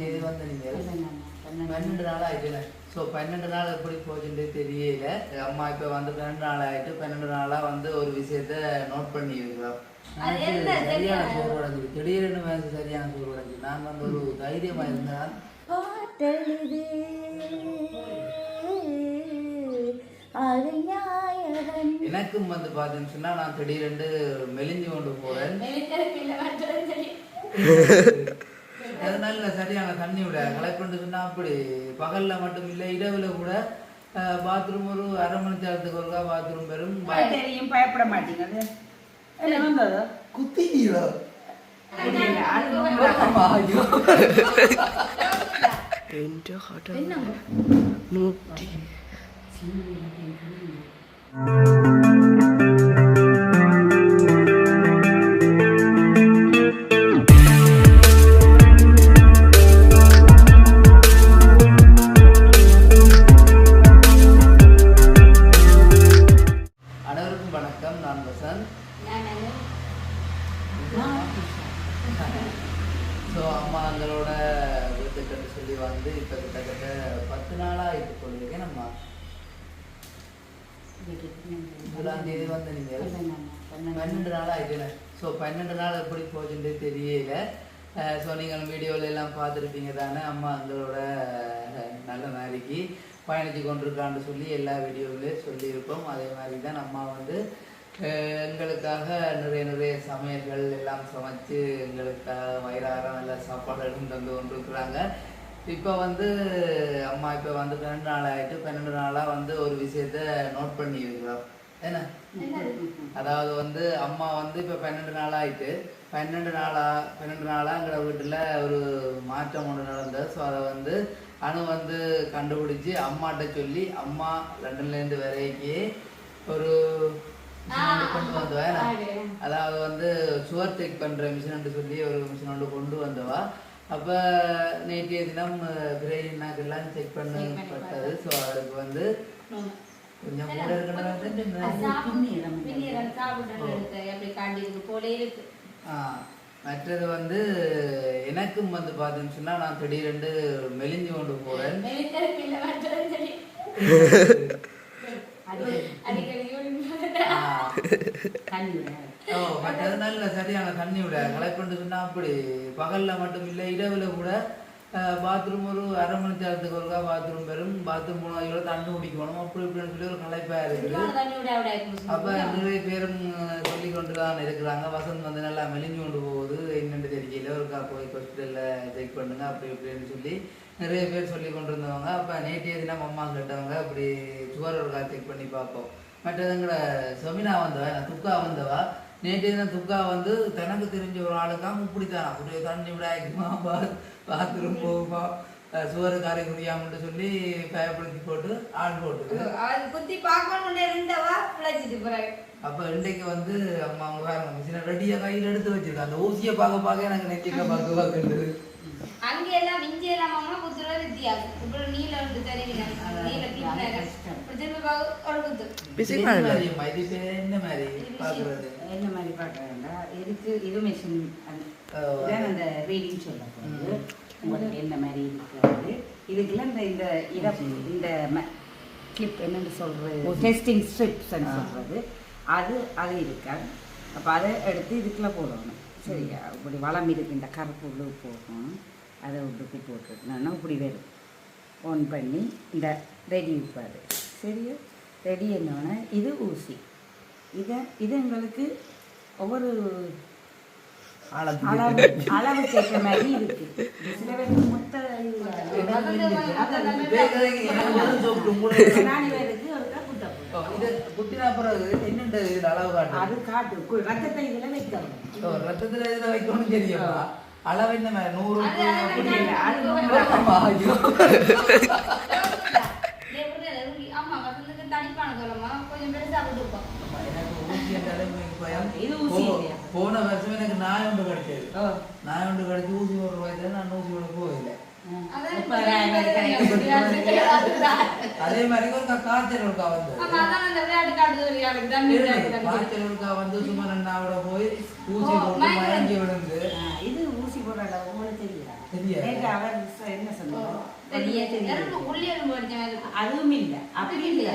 தேதி வந்து நீங்கள் பன்னெண்டு நாள் ஆயிட்டுல. ஸோ பன்னெண்டு நாள் எப்படி போச்சுன்னு தெரியல. அம்மா இப்போ வந்து பன்னெண்டு நாள் ஆயிட்டு பன்னெண்டு நாளாக வந்து ஒரு விஷயத்த நோட் பண்ணி இருக்கிறோம் சரியான? சோறு உடஞ்சி திடீர்னு மேலே சரியான சோறு உடஞ்சி நான் வந்து ஒரு தைரியமா அறிஞாயவன் எனக்கும் வந்து பார்த்தீங்கன்னு நான் திடீரென்று மெலிஞ்சு கொண்டு போறேன். அதனால சரியான தண்ணி விட. கலைப்பண்டு சொன்னா அப்படி. பகல்ல மட்டும் இல்லை இரவுல கூட பாத்ரூம் ஒரு அரை மணி நேரத்துக்கு ஒருக்கா பாத்ரூம் பெறும். தெரியும் பயப்பட மாட்டீங்க அது என்ன வந்தது குத்தினீரோ சாப்பாடு சாப்பாடுகளும் தந்து கொண்டிருக்கிறாங்க இப்போ வந்து அம்மா இப்போ வந்து பன்னெண்டு நாள் ஆகிட்டு பன்னெண்டு நாளாக வந்து ஒரு விஷயத்த நோட் பண்ணி இருக்கிறோம் என்ன? அதாவது வந்து அம்மா வந்து இப்போ பன்னெண்டு நாள் ஆயிட்டு பன்னெண்டு நாளா பன்னெண்டு நாளாக எங்களோட வீட்டில் ஒரு மாற்றம் ஒன்று நடந்தது. ஸோ அதை வந்து அணு வந்து கண்டுபிடிச்சி அம்மாட்ட சொல்லி அம்மா லண்டன்லேருந்து வரைக்கி ஒரு கொண்டு வந்தவா? அதாவது வந்து சுவர் செக் பண்ணுற மிஷின் சொல்லி ஒரு மிஷின் ஒன்று கொண்டு வந்தவா. அப்போ நேற்றைய தினம் பிரெயின் நாக்கெல்லாம் செக் பண்ணப்பட்டது. ஸோ அதுக்கு வந்து கொஞ்சம் கூட இருக்கணும் ஆ, மற்றது வந்து எனக்கும் வந்து பார்த்தீங்கன்னு சொன்னா நான் திடீரென்று மெலிஞ்சு கொண்டு தண்ணி விட. ஓ மற்றது நல்ல சரியான தண்ணி விட. கலைப்பண்டு சொன்னா அப்படி. பகல்ல மட்டும் இல்லை இரவுல கூட பாத்ரூம் ஒரு அரை மணி நேரத்துக்கு ஒருக்கா பாத்ரூம் பெறும். பாத்ரூம் போனால் இவ்வளோ தண்ணி குடிக்கணும். அப்படி இப்படின்னு சொல்லி ஒரு கலைப்பா இருக்குது அப்ப நிறைய பேரும் சொல்லி கொண்டு தான் இருக்கிறாங்க. வசந்த் வந்து நல்லா மெலிஞ்சு கொண்டு போகுது. என்னென்னு தெரியல. ஒருக்கா போய் ஹாஸ்பிட்டல்ல செக் பண்ணுங்க அப்படி இப்படின்னு சொல்லி நிறைய பேர் சொல்லி கொண்டு இருந்தவங்க அப்ப நேற்றைய தினம் அம்மா கேட்டவங்க அப்படி சுகர் ஒருக்கா செக் பண்ணி பார்ப்போம். மற்றதுங்கிற செமினா வந்தவா நான் துக்கா வந்தவா நேற்று தான் துக்கா வந்து தனக்கு தெரிஞ்ச ஒரு ஆளுக்காக இப்படித்தான் அப்படியே தண்ணி விடாய்க்குமா பாத் பாத்ரூம் போகுமா சுவர் காரை குடியாமட்டு சொல்லி பயப்படுத்தி போட்டு ஆள் போட்டு குத்தி பார்க்கணும்னு இருந்தவா பிழைச்சிட்டு போறாங்க அப்ப இன்றைக்கு வந்து அம்மா பாருங்க மிஷினை ரெடியா கையில் எடுத்து வச்சிருக்கேன். அந்த ஊசியை பார்க்க பார்க்க எனக்கு நெஞ்சிக்க பார்க்க பார்க்குறது அங்க எல்லாம் இஞ்சி எல்லாம் வித்தியாசம். இப்படி நீல வந்து நீல என்ன மாதிரி அம்மா? என்ன மாதிரி பார்க்கறது? என்ன மாதிரி பார்க்குறேன்டா இதுக்கு இது மிஷின் அந்த ரீடிங் சொல்ல போகுது உங்களுக்கு என்ன மாதிரி இருக்கிறது? இதுக்குள்ள இந்த இந்த இதை இந்த கிளிப் என்னன்னு சொல்றது? டெஸ்டிங் ஸ்ட்ரிப்ஸ் சொல்றது. அது அது இருக்காது. அப்போ அதை எடுத்து இதுக்குள்ள போடணும். சரியா? இப்படி வளம் இருக்கு. இந்த கருப்பு உள்ளு போகணும் அதை உள்ளுக்கு போட்டுட்டோம்னா இப்படி வரும் ஆன் பண்ணி இந்த ரெடி வைப்பாரு சரியா? ரெடி என்னன்னா இது ஊசி. இதை இது எங்களுக்கு ஒவ்வொரு அளவு ஏற்ற மாதிரி. இருக்கு. சில பேருக்கு மொத்த இது குட்டினா பிறகு என்னண்டு இதுல அளவு காட்டு அது காட்டு ரத்தத்தை இதுல வைக்கணும். ரத்தத்துல இதுல வைக்கணும்னு தெரியுமா? அளவு என்ன மாதிரி? நூறு? போன வருஷம் எனக்கு நாய் ஒன்று கிடைச்சது. நாய் ஒன்று கிடைச்சி ஊசி போடுற வயசுல நான் ஊசி போட போகல. அதே மாதிரி ஒரு கா- காய்ச்சல் ஒருக்கா வந்து. காய்ச்சல் ஒருக்கா வந்து சும்மா ரெண்டாவோட போய் ஊசி போட்டு. மயங்கி விழுந்து. இது ஊசி போடுற உங்களுக்கு தெரியுதா? தெரியாது. அவர் என்ன இருக்கும். அதுவும் இல்ல. அப்படி இல்ல.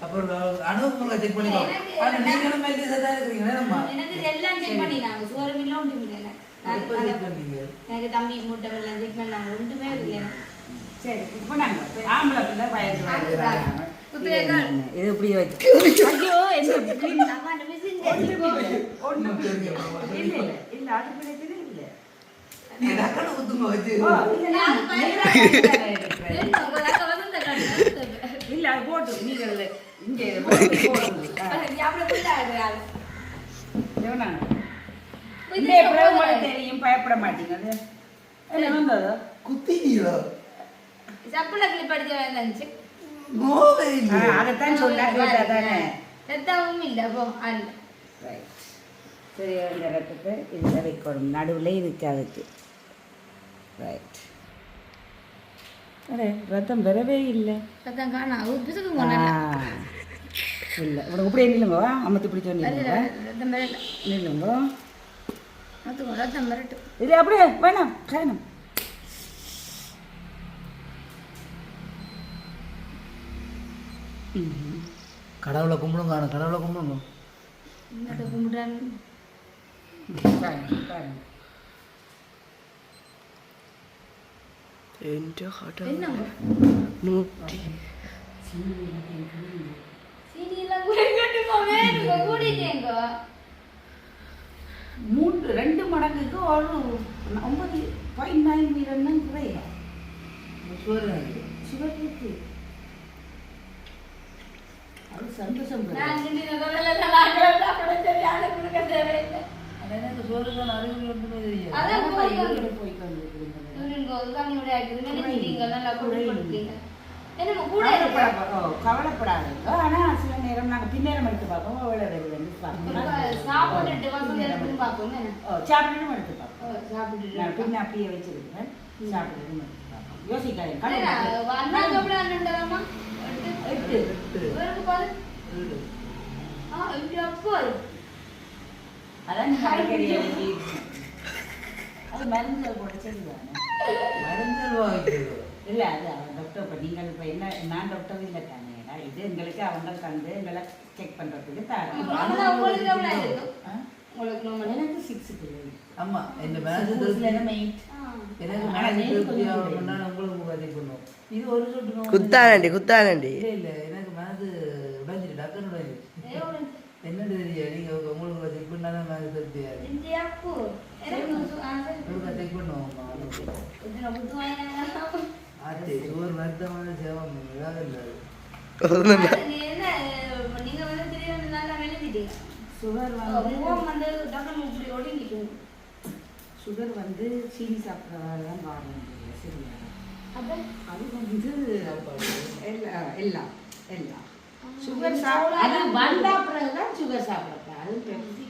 அப்புறம் அனுபவங்களை செக் பண்ணி எனக்கு- ஆனா நீங்களும் மெல்லிசா தான் இருக்கிறீங்க என்னம்மா? எனக்கு எல்லாம் செக் பண்ணினாங்க இல்லை எனக்கு. தம்பி மூட்டை எல்லாம் செக் பண்ணாங்க ஒன்றுமே இல்லை. சரி இப்போ நாங்க ஆம்பளை பிள்ளை. குத்துறேன். இது இப்படி வச்சு. ஐயோ என்ன இல்ல. போட்டு நீங்கள் இங்க இந்த போடுறது? உங்களுக்கு தெரியும் பயப்பட மாட்டீங்க அது என்ன வந்தது? குத்தினீங்களோ சப்பல கிளிப் அடிச்ச வேண்டாச்சு நோவே இல்லை அதைத்தான் சொல்ல கேட்டா தானே. ரத்தமும் இல்லை போ அல்ல ரைட் சரி இந்த ரத்தத்தை இதில் வைக்கணும். நடுவில் இதுக்கு அதுக்கு. ரைட் அரே ரத்தம் வரவே இல்லை. ரத்தம் காணா. ஒரு பிசுக்கு ஆ போனா இல்லை. உனக்கு இப்படியே நில்லுங்க அமர்த்தி பிடிச்ச நில்லுங்க ரத்தம் வரல நில்லுங்க ரத்தம் ரத்தம் வரட்டும் இது அப்படியே வேணாம் வேணாம். கடவுளை கும்பிடுங்க ஆனா கடவுளை கும்பிடுங்க. என்னத்தை கும்பிட்டான்னு பாருங்க மூன்று ரெண்டு மடங்குக்கு ஒரு ஒன்பது பாயிண்ட் நைன் மீரன் தான் குறையும். சுகர் இருக்கு. அது சந்தோஷம் பெறும். நான் என்னமா கூட கவலைப்படாதீங்க. ஆனா சில நேரம் நாங்க பின்னேரம் எடுத்து பார்ப்போம். எவ்வளவு வருதுன்னு பார்ப்போம். சாப்பிட்டுட்டு வசந்த எடுத்து பார்ப்போம். சாப்பிட்டுட்டும் எடுத்து பார்ப்போம். ஓ, சாப்பிட்டுட்டு நான் பின்ன அப்படியே வச்சிருக்கேன் சாப்பிட்டுட்டும் எடுத்து பார்ப்போம். யோசிக்காதீங்க. அண்ணா, கவலைப்படாதீங்க. அண்ணா சாப்பிட அண்ணன்டலாமா எட்டு. இவருக்கு பாரு. ஆ இப்படி அப்போ அதான் நீங்க அடிக்கடி எழுதி அது மருந்துகள் போட சரிதானே மருந்தல் வாங்கிக்கிறது இல்லை அது டாக்டர் இப்போ நீங்கள் இப்போ என்ன நான் டாக்டர் இல்லை தானே இது எங்களுக்கு அவங்க தந்து எங்களை செக் பண்ணுறதுக்கு தாரம் எனக்கு சிக்ஸ் பிள்ளை ஆமாம் இந்த மேரேஜ் என்ன மெயிட் குத்தானண்டி குத்தானண்டி எனக்கு மனது உடஞ்சிட்டு டக்குன்னு உடஞ்சிட்டு என்னண்டு தெரியும் நீங்க உங்களுக்கு செக் பண்ணாதான் மனது தெரியாது செக் பண்ணுவோம் ஒரு வருத்தமான சேவம் நீங்க வந்து திடீர்னு நல்லா மெழுதிட்டீங்க சுகர் வந்து டக்குனு இப்படி ஒடுங்கிட்டு சுகர் வந்து சீனி சாப்பிட்றதால தான் பாருங்க சரியா? அப்ப? அது வந்து எல்லாம் எல்லாம் எல்லாம் சுகர் சாப்பிட அது தான் வந்தா பிறகுதான் சுகர் சாப்பிடப்பா அது பெருசிக்கும்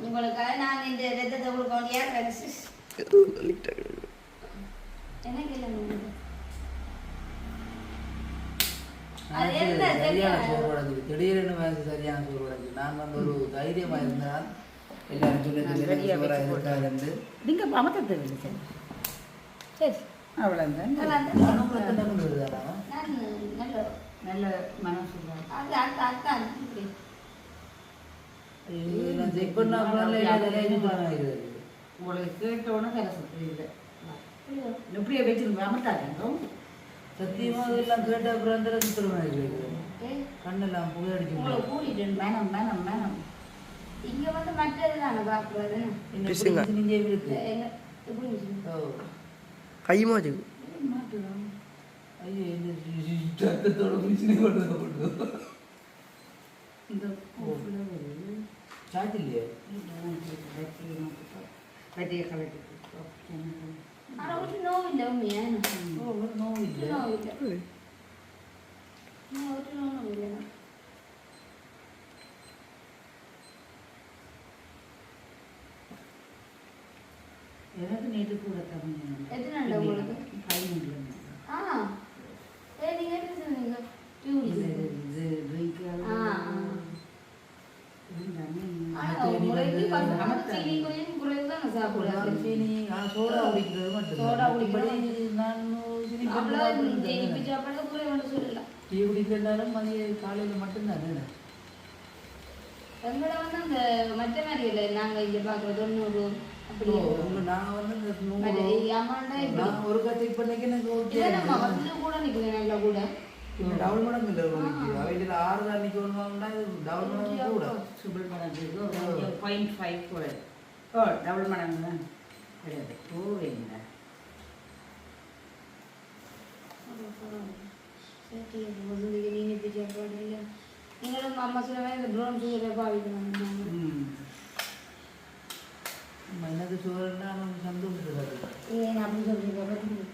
உங்களுக்காக நான் இந்த ரத்தத்தை வேண்டிய எனக்கு இல்லை அது என்ன சரியான உடைஞ்சிது திடீர்னு மனசு சரியான சோறு உடைஞ்சிது நான் வந்து ஒரு தைரியமா இருந்தால் எல்லாரும் சொல்லி நான் சொல்லி ரெடியா சோறா வச்சு இருக்காதுன்னு நீங்க அமர்த்த தேவையில்லை சார். சரி அவ்வளோதான் நல்லா சொல்றாங்க இல்லை உங்களுக்கு கேட்டோன்னு வேலை சொல்றது எப்படியே வச்சிருங்க. அமர்த்தாங்க சத்தியமாக எல்லாம் கேட்ட அப்புறம் அந்த சுத்தமாக கண்ணெல்லாம் புகை அடிச்சு மேனம் மேனம் மேனம் இங்கே வந்து மற்றது தானே பார்க்குறது இங்கே இருக்கு கையுமா வச்சு ஐயோ இந்த சத்தத்தோட பிரச்சனை கொண்டு போட்டு இந்த சாட்டில்லையே பட்டியை கலட்டி അവിടെ ഒരു നോവില്ല ഉമ്മയാണ് ഒരു നോവില്ല ഒരു നോവില്ല எனக்கு நேற்று கூட தமிழ் எதுனால உங்களுக்கு பயன் இல்லை சாப்பிடுறேன் நாள் சீனி சோடா குடிக்கிறது மட்டும் சோடா குடிக்கிறது. நான் டீ குடிக்கிறதாலும் மதிய காலையில் மட்டும்தானே எங்களை வந்து அந்த மற்ற மாதிரி இல்லை. நாங்க இங்க பாக்குற தொண்ணூறு அப்படி. நான் வந்து இந்த ஒரு கத்தை இப்போதைக்கு எனக்கு ஓகே. நம்ம வந்து கூட நிற்குது நல்லா கூட. டவுன் மடம் இல்லை உங்களுக்கு. அவையில் ஆறு தான் நிற்க ஒன்றுவாங்கன்னா டவுன் மடம் கூட. சுபிள் மடங்கு. பாயிண்ட் ஃபைவ் கூட. ஓ டபுள் மடங்கு தான் கிடையாது ஓ என்ன சரி, வசந்திக்கு நீ இனிப்பு சாப்பாடு இல்லை நீங்களும் அம்மா சொல்லுவேன் இந்த ப்ரௌன் சுகரை பாவிக்கணும் ம் நம்ம என்னது சுகர்னா நமக்கு சந்தோஷப்படுறது ஏன் அப்படி சொல்றீங்க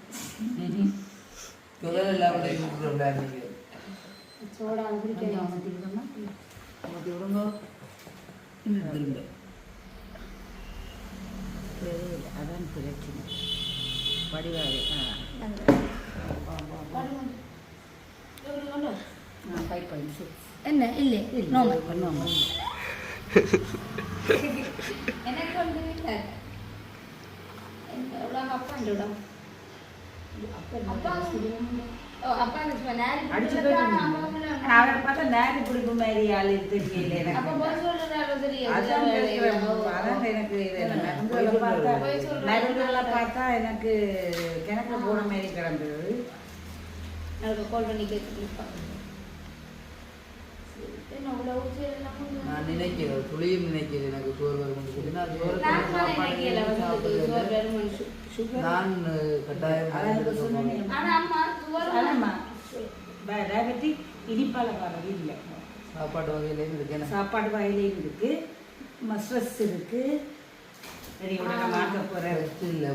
சுகர் இல்லாமல் இருக்கிறோம் நீங்கள் சோடா குடிக்க மாற்றிக்கணுமா ஊற்றி விடுங்க இன்னும் திரும்ப அதான் பிரச்சனை. வடிவாக ஃபைவ் பாயிண்ட் சிக்ஸ் என்ன? இல்லை நோம்பு பண்ணுவாங்க எனக்கு வந்து இல்லை. அடிச்சு நேரம் பார்த்தா நேரி பிடிப்பு மாதிரி ஆள் தெரியல அப்ப எனக்கு எனக்கு பார்த்தா கிணத்துல போன மாதிரி கிடந்தது. எனக்கு கால் பண்ணி நான் நினைக்கிறேன் துளியும் நினைக்கிறேன் எனக்கு சோறு சொல்லி நான் கட்டாயம் டயபெட்டிக் இனிப்பால வர்றது இல்லை. சாப்பாடு வகையிலையும் இருக்கு. எனக்கு சாப்பாடு வகையிலையும் இருக்கு. ஸ்ட்ரெஸ் இருக்கு. சரி உடனே மாட்ட ரெஸ்ட் இல்லை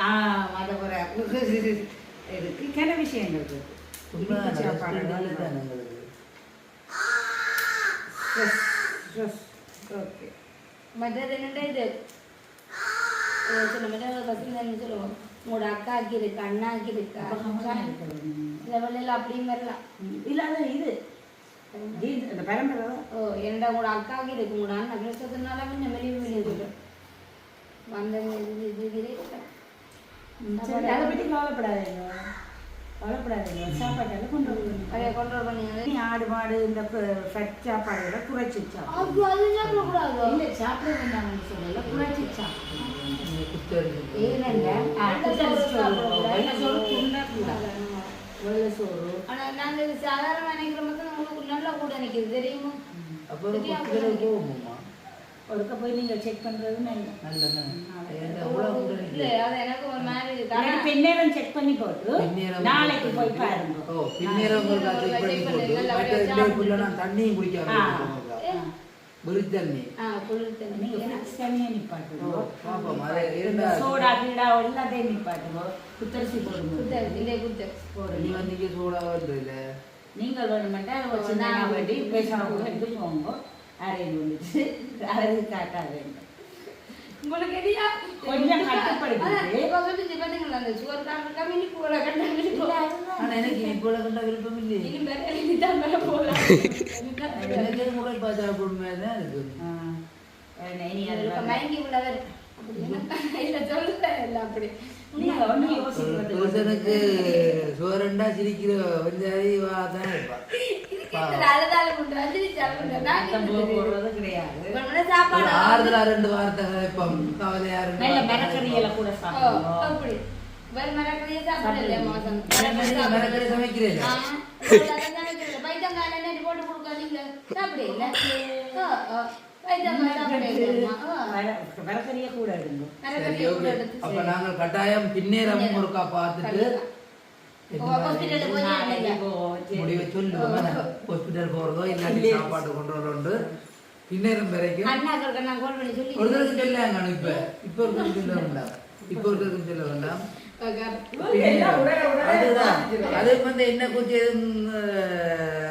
ஆ மாட்ட போற. இருக்கு. கிண விஷயங்கள் இருக்கு. உண்மைதான் இனிப்பு ரெஸ்ட் சாப்பாடு இருந்தாலே தான் எங்களுக்கு. Stress stress. ஓகே. மற்றது என்னடா இது? மாட்டேன் பசங்க சொல்லுவோம் உங்களோட அக்காக்கு இருக்கு அண்ணாக்கு இருக்கா லெவலில் அப்படியும் வரலாம். இல்லாத இது. இந்த பரம்பரை ஓ என்னடா உங்களோட அக்காவுக்கு இருக்கு. உங்களோட அண்ணா பிரசவத்தினால கொஞ்சம் வெளியே வெளியே சொல்லும் வந்த இது இது இது சரி அதை பற்றி கவலைப்படாதீங்க. கவலைப்படாதீங்க. சாப்பாட்டெல்லாம் கொண்டு அதை கொண்டு ஆடு மாடு இந்த ஃபட் குறைச்சி சாப்பிடக்கூடாது? இல்லை சாப்பிட சொல்லல. குறைச்சி வெள்ளை சோறு சாப்பிடக்கூடாது. வெள்ளை சோறு துண்டக்கூடாது வெள்ளை சோறு ஆனா நாங்க இது சாதாரண நினைக்கிற மாதிரி உங்களுக்கு நல்லா கூட நிக்குது தெரியுமா? அப்போ குத்தரை போகுமா ஒருக்க போய் நீங்கள் செக் பண்ணுறது நல்லது. பின்னேரம் செக் பண்ணி போட்டு நாளைக்கு போய் பாருங்க. ஓ பின்னேரம் நான் தண்ணியும் குடிக்காம தண்ணி. குளிர் தண்ணி. நீங்கள் தண்ணியை சோடா கீடா எல்லாத்தையும் நிப்பாட்டுங்க. புத்தரிசி போடுங்க இல்லை குத்தர். நீ வந்தீங்க சூடா வருது இல்ல நீங்கள் வேணுமெண்டா ஒரு சின்ன வண்டி பேசாம எடுத்து போங்க அரையில் வந்துட்டு அரை காட்டாதீங்க உங்களுக்கு எதியா? கொஞ்சம் கட்டுப்படுத்திட்டு. ஆ, இப்ப சொல்லுச்சு பாத்தீங்களா, அந்த சுவர் காரணம் இனிப்பு போல கண்டா இனிப்பு. ஆனா எனக்கு இப்போ கண்ட விருப்பம் இல்லையே இனி மேல இனிதான் மேல போலாம். எனக்கு முறை பார்த்தா பொறுமையா தான் இருக்கு ஆ, வேணா, இனி அது இப்ப வேண்டாம். மயங்கி உள்ளவர். அப்படின்னா, இல்ல, சொல்லுங்க, எல்லாம் அப்படி. புருஷனுக்கு சோரண்டா சிரிக்கிற வஞ்சாதி வா தான் ஆறுதலா ரெண்டு வார்த்தை கதைப்போம் கவலையா? மிரக்கறி- சமைக்கிறேன். போட்டு கொடுக்காதீங்க. சாப்பிடு அப்ப. நாங்கள் கட்டாயம் பின்னேரம் ஒருக்கா பார்த்துட்டு. முடிவை சொல்லுவோம் ஹாஸ்பிட்டல் போறதோ இல்லாட்டி சாப்பாடு கொண்டு வரதோ பின்னேரம் வரைக்கும் ஒருத்தருக்கு சொல்லாங்க இப்ப இப்ப வேண்டாம் இப்ப ஒருத்தருக்கு சொல்ல வேண்டாம். எல்லாம் அதுதான். அது வந்து என்ன கொஞ்சம்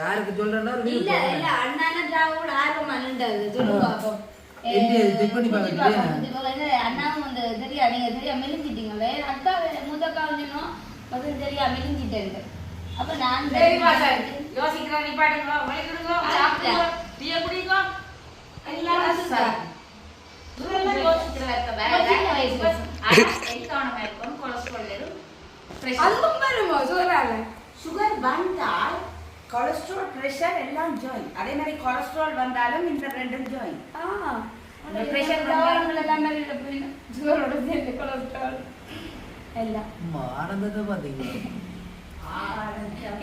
யாருக்கு சொல்றேன்னா யோசிக்கிறேன் நீ பாடுங்க வலிக்கிடுங்க சாப்பிடுங்க, டீயை குடிங்க. சுகர் வந்தால் கொலஸ்ட்ரால் பிரஷர் எல்லாம் ஜாயின் அதே மாதிரி கொலஸ்ட்ரால் வந்தாலும் இந்த ரெண்டும் ஜாயின் பிரஷர் எல்லாம் சுகரோட சேர்ந்து கொலஸ்ட்ரால் எல்லாம் பார்த்தீங்களா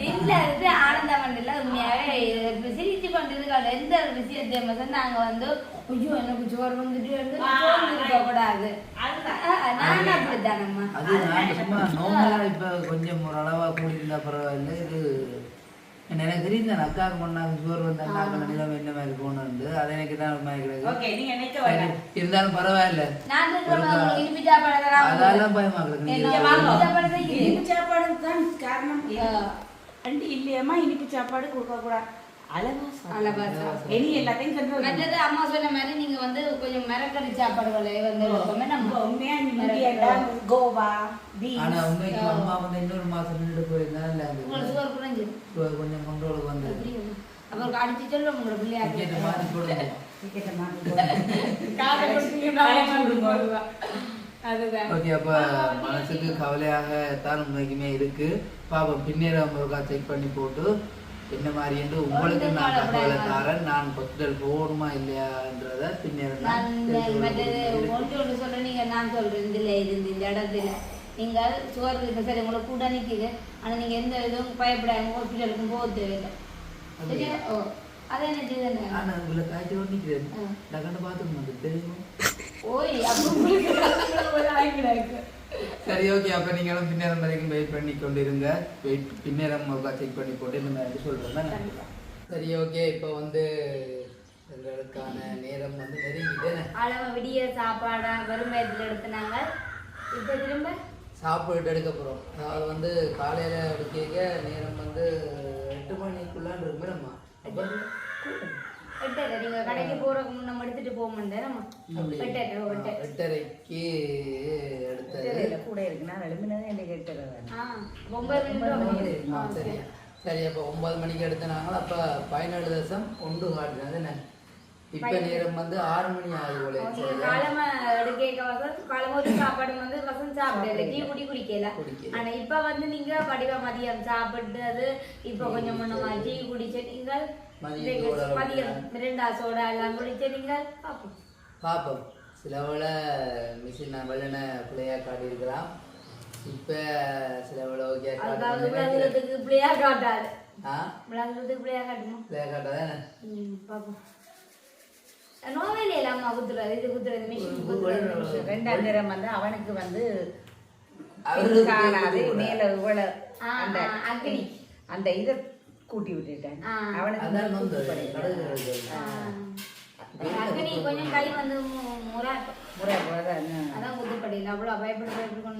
இல்ல இது ஆனந்தம் இல்ல உண்மையாவே சிரிச்சு கொண்டு இருக்காங்க எந்த ஒரு விஷயத்தையும் வந்து நாங்க வந்து ஐயோ எனக்கு சோறு வந்துட்டு வந்து இருக்க கூடாது நான் அப்படித்தானம்மா அது நான் சும்மா நோம்பலா இப்ப கொஞ்சம் ஓரளவா கூடியிருந்தா பரவாயில்ல. இது எனக்கு தெரியும் நான் அக்காவுக்கு முன்னாங்க சோறு வந்த அண்ணாக்கள் நிலம் என்ன மாதிரி போகணுண்டு அது எனக்கு தான் ஒரு மாதிரி கிடக்கு ஓகே நீங்க நினைக்க சரி, வேண்டாம் இருந்தாலும் பரவாயில்ல. அதெல்லாம் பயமா இது. இனிப்பு சாப்பாடு தான் காரணம். இல்லையம்மா இனிப்பு சாப்பாடு கொடுக்க கூடாது அம்மா சொன்ன மாதிரி நீங்க வந்து கொஞ்சம் மிரக்கறி சாப்பாடுகளை வந்து கோவா ஆனா உண்மைக்கு அம்மா வந்து இன்னொரு மாசம் சுகர் சு- கொஞ்சம் கண்ட்ரோலுக்கு வந்து அப்புறம் அடிச்சு சொல்ல உங்களோட பிள்ளையாரு மாத்தி போடுங்க. ஓகே அப்ப மனசுக்கு கவலையாக தான் உண்மைக்குமே இருக்கு. பாப்போம் ஒருக்கா செக் பண்ணி போட்டு என்ன மாதிரி என்று உங்களுக்கு நான் தகவலை தரேன். நான் ஹாஸ்பிட்டல் போகணுமா இல்லையான்றத கொள்கிறேன். ஒன்று ஒன்று சொல்ல நீங்க நான் சொல்றேன். இதுல இருந்து இந்த இடத்துல. நீங்கள் சுகர் இப்ப சரி உங்களை கூட நிற்கிது ஆனா நீங்க எந்த இதுவும் பயப்படாம ஹாஸ்பிட்டலுக்கும் போக தேவையில்லை. ஓய் அப்போ சரி ஓகே அப்ப நீங்களும் பின்னேரம் வரைக்கும் வெயிட் பண்ணி கொண்டிருங்க. வெயிட் பின்னேரம் ஒருக்கா செக் பண்ணி போட்டு சொல்றேன் கண்டிப்பா. சரி ஓகே இப்போ வந்து எங்களுக்கான நேரம் வந்து நெருங்கிட்டேன் அளவு விடிய சாப்பாடா வெறும் வயதில் எடுத்துனாங்க. இப்போ திரும்ப? சாப்பிட்டு எடுக்க போகிறோம் அதாவது வந்து காலையில் எடுக்க நேரம் வந்து எட்டு மணிக்குள்ளான் இருக்குமே நம்ம எட்டரை. நீங்க கடைக்கு போறதுக்கு முன்ன எடுத்துட்டு போக மாட்டேன். நம்ம. எட்டரை எட்டரை. எட்டரைக்கு எடுத்தது. கூட இருக்கு நான் எழுமினதே எனக்கு கேட்டுறேன் ஆ ஒன்பது ஆ, சரி. சரி. அப்போ ஒன்பது மணிக்கு எடுத்தனாங்களா அப்போ பதினேழு தசம் ஒன்று காட்டுறது என்ன? இப்போ நேரம் வந்து ஆறு மணி ஆகுது போல? காலமா எடுக்க வசம் காலமா ஒரு சாப்பாடு வந்து வசம் சாப்பிடல. டீ குடி குடிக்கல. ஆனா இப்ப வந்து நீங்க படிவ மதியம் சாப்பிட்டு அது இப்ப கொஞ்சம் முன்னமா டீ குடிச்சு நீங்கள் மதியம் மிரண்டா சோடா எல்லாம் குடிச்சு நீங்கள் பாப்போம் பார்ப்போம் சிலவள மிஷின் வெள்ளன பிள்ளையாக காட்டியிருக்கலாம் இப்போ சிலவள ஓகே விளங்குறதுக்கு பிள்ளையா காட்டாது ஆ? விளங்குறதுக்கு பிள்ளையா காட்டுமா? பிள்ளையாக காட்டாதானே ம் பாப்போம் நோவேலி எல்லாம் குத்துறது இது குத்துறது மிஷின் ரெண்டாம் வந்து அவனுக்கு வந்து அவருக்கு காணாது. மேல இவ்வளவு அந்த. அந்த இதை கூட்டி விட்டுட்டேன். அவனுக்கு கொஞ்சம் கை வந்து முறை முறை அதான் குத்துப்படையில் அவ்வளோ பயப்பட பயப்பட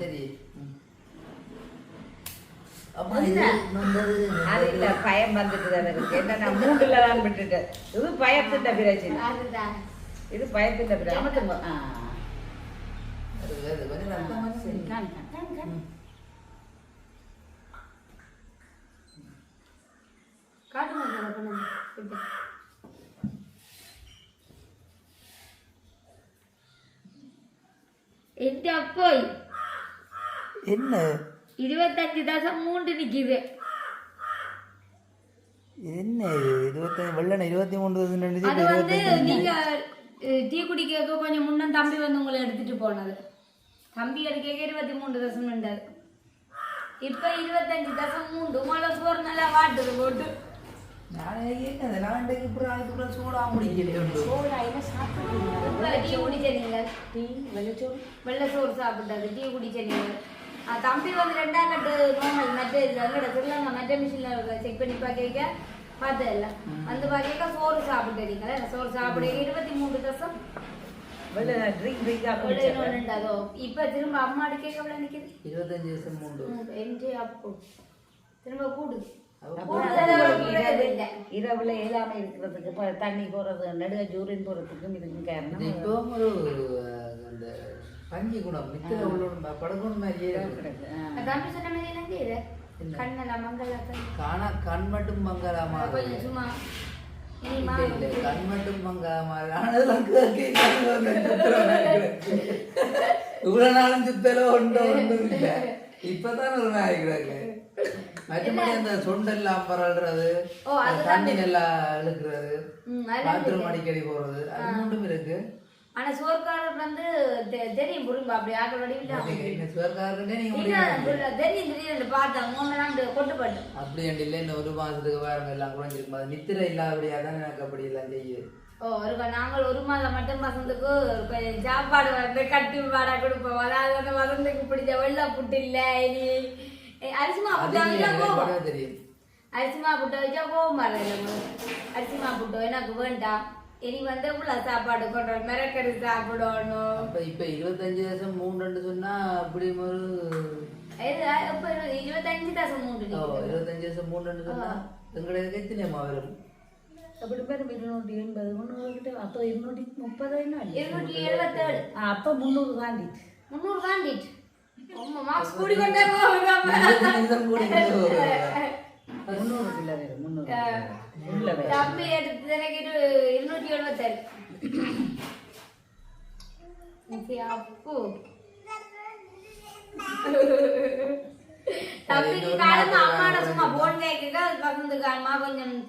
சரி. பயம் வந்துட்டு என்ன நான் மூண்டுல தான் விட்டுட்டேன் இது பயத்திட்ட பிரச்சனை இது பயத்திட்ட பிரச்சனை காட்டுங்க பண்ணுங்க. இப்படி. எட்டு அப்போய் என்ன? இருபத்தஞ்சு தசம் மூன்று நிக்குது. என்ன இது? இருபத்தி வெள்ளன இருபத்தி ரெண்டு அது வந்து நீங்க டீ குடிக்க கொஞ்சம் முன்ன தம்பி வந்து உங்களை எடுத்துட்டு போனது. தம்பி எடுக்க இருபத்தி மூணு தசம் நின்றாரு இப்ப இருபத்தஞ்சு தசம் மூன்று. மழை சோறு நல்லா வாட்டுது போட்டு. வெள்ளச்சோறு. வெள்ளை சோறு சாப்பிட்டாரு டீ குடிச்ச நீங்க ஆஹ் தம்பி வந்து ரெண்டாம் கட்டு நோமல் இதுல எங்கட திருலங்க மற்ற மிஷின்ல செக் பண்ணி பார்க்க பார்த்தது இல்ல வந்து பார்க்க சோறு சாப்பிட்டுறீங்களே சோறு சாப்பிட இருபத்தி மூணு தசம் இப்ப திரும்ப அம்மா கேட்க எவ்வளவு நிக்குது இருபத்தஞ்சு வருஷம் மூன்று ம், என்ஜி அப்போ திரும்ப கூடு இரவுல இயலாம இருக்கிறதுக்கு இப்ப தண்ணி போறது நடுக ஜூரின் போறதுக்கும் இதுக்கும் இது காரணம் இப்பவும் ஒரு அந்த பஞ்சு குணம் நித்திர உள்ளோட படகுணம் மாதிரியே காணா கண் மட்டும் மங்கலாமா சும்மா கண் மட்டும் மங்கலாமா. இவ்வளவு நாளும் சுத்தல ஒன்றும் ஒன்றும் இல்ல. இப்பதான் ஒரு நாய் கிடக்கு. மற்றபடி அந்த சொண்டெல்லாம் பரல்றது தண்ணி நல்லா இழுக்கிறது ம், அதெல்லாம் பாத்ரூம் அடிக்கடி போறது அது மட்டும் இருக்கு. ஆனா சோர்க்காரர் வந்து தெரியும் அப்படி ஆக்கள் நீங்க. தெரியும் தெரியும் பார்த்தேன் மூணு கொட்டுப்பட்டு. அப்படி இல்லை இந்த ஒரு மாசத்துக்கு வேற எல்லாம் குறைஞ்சிருக்கும்? அது நித்திரை இல்லாதபடியா தான் எனக்கு அப்படி எல்லாம் செய்யுது. ஓ ஒரு நாங்கள் ஒரு மாதம் மட்டும் வசந்துக்கு சாப்பாடு வந்து கட்டி பாடா கொடுப்போம். அதாவது அந்த வசந்துக்கு பிடிச்ச வெள்ளை புட்டு இல்ல இனி அரிசிமா புட்டை தெரியும் அரிசிமா புட்டை வச்சா கோவம் வரல அரிசிமா புட்டோ எனக்கு வேண்டாம் இனி வந்து உள்ள சாப்பாடு கொண்டு மிரக்கறி சாப்பிடணும் அப்ப இப்ப இருபத்தஞ்சு வருஷம் மூணுன்னு சொன்னா அப்படி ஒரு இருபத்தஞ்சு தசம் மூன்று இருபத்தஞ்சு வருஷம் மூணுன்னு சொன்னா எங்களுக்கு எத்தனையம்மா வரும்? அப்படி பேர் இருநூற்றி எண்பது முந்நூறு கிட்ட அப்போ இருநூற்றி முப்பது இருநூற்றி எழுபத்தேழு. அப்போ முந்நூறு முந்நூறு கொஞ்சம்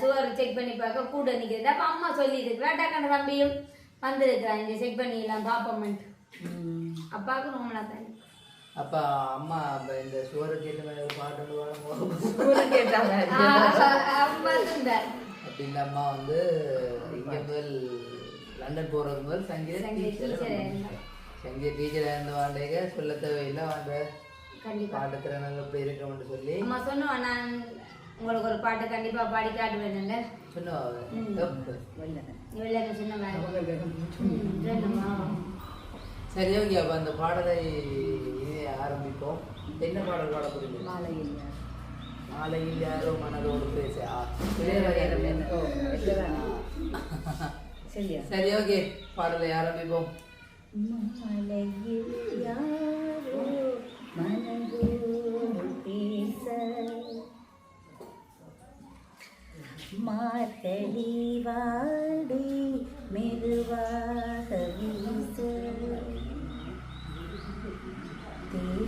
சுவர் செக் பண்ணி பார்க்க கூட நிக்கிறது அப்ப அம்மா சொல்லி இருக்கிறா டக்கான தம்பியும் வந்திருக்கிறான் இங்க செக் பண்ணி எல்லாம் பாப்போம்ட்டு அப்பாவுக்கு ரொம்ப நாள் அப்ப அம்மா அப்ப இந்த ஏற்ற மாதிரி ஒரு பாட்டு பாடும்போது ஸ்கூலு கேட்டாங்க. அப்படின்னு அம்மா வந்து இங்க முதல் லண்டன் போறது முதல் சங்கீத சங்கீத டீச்சர். சங்கீத டீச்சர் இருந்த வாண்டேக சொல்ல தேவையில்லை வாண்ட. பாட்டு திறனாக எப்படி இருக்கணும்னு சொல்லி. அம்மா சொன்னோம் நான் உங்களுக்கு ஒரு பாட்டு கண்டிப்பா பாடி காட்டுவேன்ல சொன்னவ இவ்வளவு சொன்ன மாதிரி ம், சொன்னம்மா. சரி ஓகே அப்ப அந்த பாடலை ஆரம்பிப்போம். என்ன பாடல் பாட போறீங்க? மாலையில். மாலையில் யாரோ மனதோடு பேச சரியா. சரி ஓகே. பாடலை ஆரம்பிப்போம். மாலையில் யாரோ மனதோடு பேச மார்கழி வாடி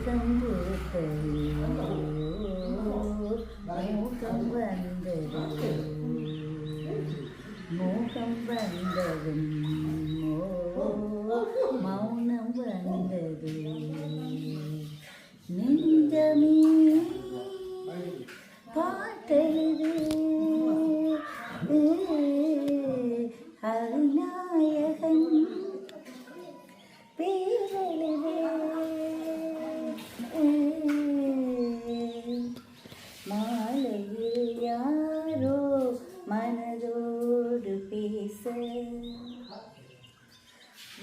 തമ്പുത്തയോ മോഹം വന്തരോ മൂക്കം വന്തരും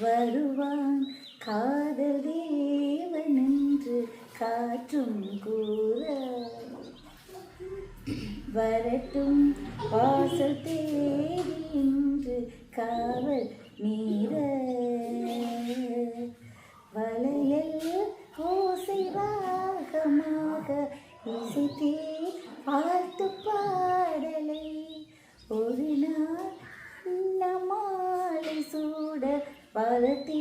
வருவான். காதல் தேவன் என்று காற்றும் கூற. வரட்டும் வாசல் தேடி என்று காவல் நீர. வளையல் ஓசை ராகமாக இசைத்தே பார்த்து பாடலை வளர்த்தே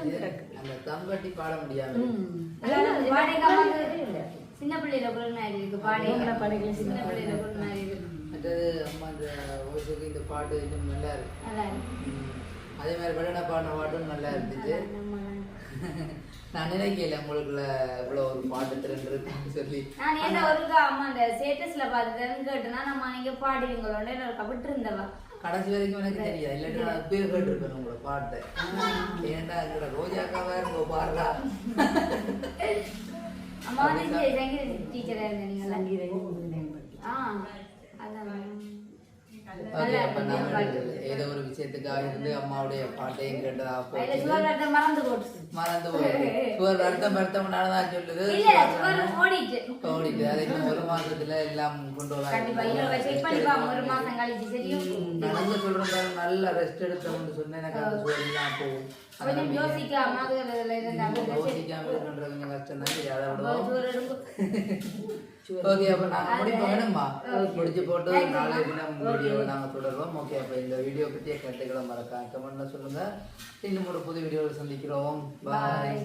அந்த தம்பட்டி பாட அம்மாவுக்கு சின்ன பிள்ளையில இருக்கு பாடகை சின்ன சின்ன பிள்ளையில குரல் மாதிரி இருக்கு. மற்றது அம்மா இந்த இந்த பாட்டு இன்னும் நல்லா இருக்கு. அதே மாதிரி வெள்ளன பாடின பாட்டும் நல்லா இருந்துச்சு. நான் நினைக்கல உங்களுக்குள்ள இவ்வளோ ஒரு பாட்டு திறன் இருக்குன்னு சொல்லி. நான் என்ன ஒருக்கா அம்மா அந்த ஸ்டேட்டஸ்ல பார்த்துட்டேன்னு கேட்டேன்னா நம்ம நீங்க பாடுவீங்களோட ஒரு விட்டு இருந்தவா. கடைசி வரைக்கும் எனக்கு தெரியாது. இல்லாட்டி நான் பேர் கேட்டிருப்பேன் உங்களோட பாட்டை. ஏன்டா இருக்கிற ரோஜாக்கா வேற உங்க பாடுறா அம்மா வந்து சங்கீத டீச்சரா இருந்தீங்களா சங்கீதம் ஆ அதான். ஏதோ ஒரு விஷயத்துக்காக இருந்து அம்மாவுடைய பாட்டையும் கேட்டதா போச்சு. மறந்து போட்டு மறந்து போகுது சுவர் வருத்தம் வருத்தம்னால தான் சொல்லுது. ஓடிட்டு. அது இன்னும் ஒரு மாசத்துல எல்லாம் கொண்டு சரியும் நடந்து சொல்றேன் நல்ல ரெஸ்ட் எடுத்தோம்னு சொன்னேன் எனக்கு அந்த சுவர் எல்லாம் போகும். கொஞ்சம் யோசிக்காம கஷ்டம் தான் அதை விடுவோம். ஓகே அப்ப நாங்க முடிப்ப வேணுமா? முடிச்சு போட்டு நாளை தினம் வீடியோ நாங்க தொடர்வோம். ஓகே அப்ப இந்த வீடியோ பற்றிய கருத்துக்களை மறக்காம கமெண்ட்ல சொல்லுங்க. இன்னும் ஒரு புது வீடியோவில் சந்திக்கிறோம். பாய்